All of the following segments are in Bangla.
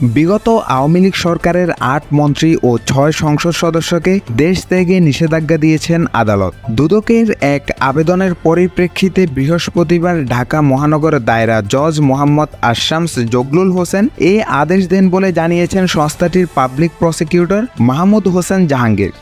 বিগত আওয়ামী লীগ সরকারের আট মন্ত্রী ও ছয় সংসদ সদস্যকে দেশ ত্যাগে নিষেধাজ্ঞা দিয়েছেন আদালত। দুদকের এক আবেদনের পরিপ্রেক্ষিতে বৃহস্পতিবার ঢাকা মহানগর দায়রা জজ মোহাম্মদ আশামস জগলুল হোসেন এ আদেশ দেন বলে জানিয়েছেন সংস্থাটির পাবলিক প্রসিকিউটর মাহমুদ হোসেন জাহাঙ্গীর।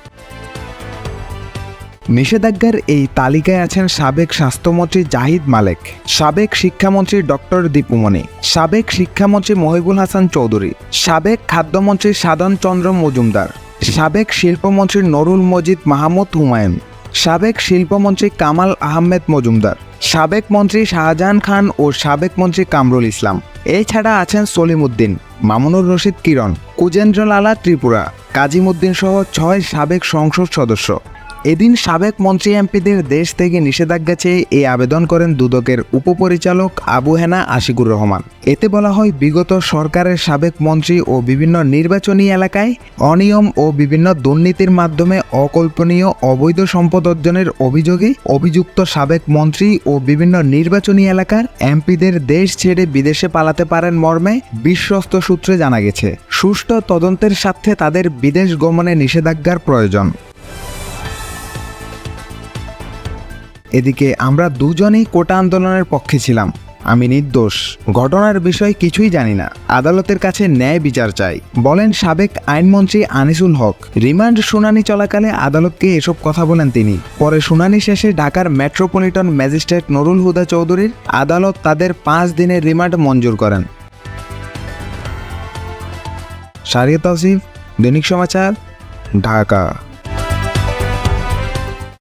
নিষেধাজ্ঞার এই তালিকায় আছেন সাবেক স্বাস্থ্যমন্ত্রী জাহিদ মালেক, সাবেক শিক্ষামন্ত্রী ডক্টর দীপুমণি, সাবেক শিক্ষামন্ত্রী মহিবুল হাসান চৌধুরী, সাবেক খাদ্যমন্ত্রী সাধন চন্দ্র মজুমদার, সাবেক শিল্পমন্ত্রী নরুল মজিদ মাহমুদ হুমায়ুন, সাবেক শিল্পমন্ত্রী কামাল আহমেদ মজুমদার, সাবেক মন্ত্রী শাহজাহান খান ও সাবেক মন্ত্রী কামরুল ইসলাম। এছাড়া আছেন সলিমুদ্দিন, মামুনুর রশিদ কিরণ কুজেন্দ্র লালা ত্রিপুরা কাজিমুদ্দিন সহ ছয় সাবেক সংসদ সদস্য। এদিন সাবেক মন্ত্রী এমপিদের দেশ থেকে নিষেধাজ্ঞা চেয়ে এই আবেদন করেন দুদকের উপপরিচালক আবু হেনা আশিকুর রহমান। এতে বলা হয়, বিগত সরকারের সাবেক মন্ত্রী ও বিভিন্ন নির্বাচনী এলাকায় অনিয়ম ও বিভিন্ন দুর্নীতির মাধ্যমে অকল্পনীয় অবৈধ সম্পদ অর্জনের অভিযোগে অভিযুক্ত সাবেক মন্ত্রী ও বিভিন্ন নির্বাচনী এলাকার এমপিদের দেশ ছেড়ে বিদেশে পালাতে পারেন মর্মে বিশ্বস্ত সূত্রে জানা গেছে। সুষ্ঠু তদন্তের স্বার্থে তাদের বিদেশ গমনে নিষেধাজ্ঞার প্রয়োজন। এদিকে আমরা দুজনেই কোটা আন্দোলনের পক্ষে ছিলাম। আমি নির্দোষ। ঘটনার বিষয় কিছুই জানি না। আদালতের কাছে ন্যায় বিচার চাই। বলেন সাবেক আইনমন্ত্রী আনিসুল হক, রিমান্ড শুনানি চলাকালে আদালতকে এসব কথা বলেন তিনি। পরে শুনানি শেষে ঢাকার মেট্রোপলিটন ম্যাজিস্ট্রেট নুরুল হুদা চৌধুরীর আদালত তাদের পাঁচ দিনের রিমান্ড মঞ্জুর করেন। সারিয়া তৌসিফ দৈনিক সমাচার, ঢাকা।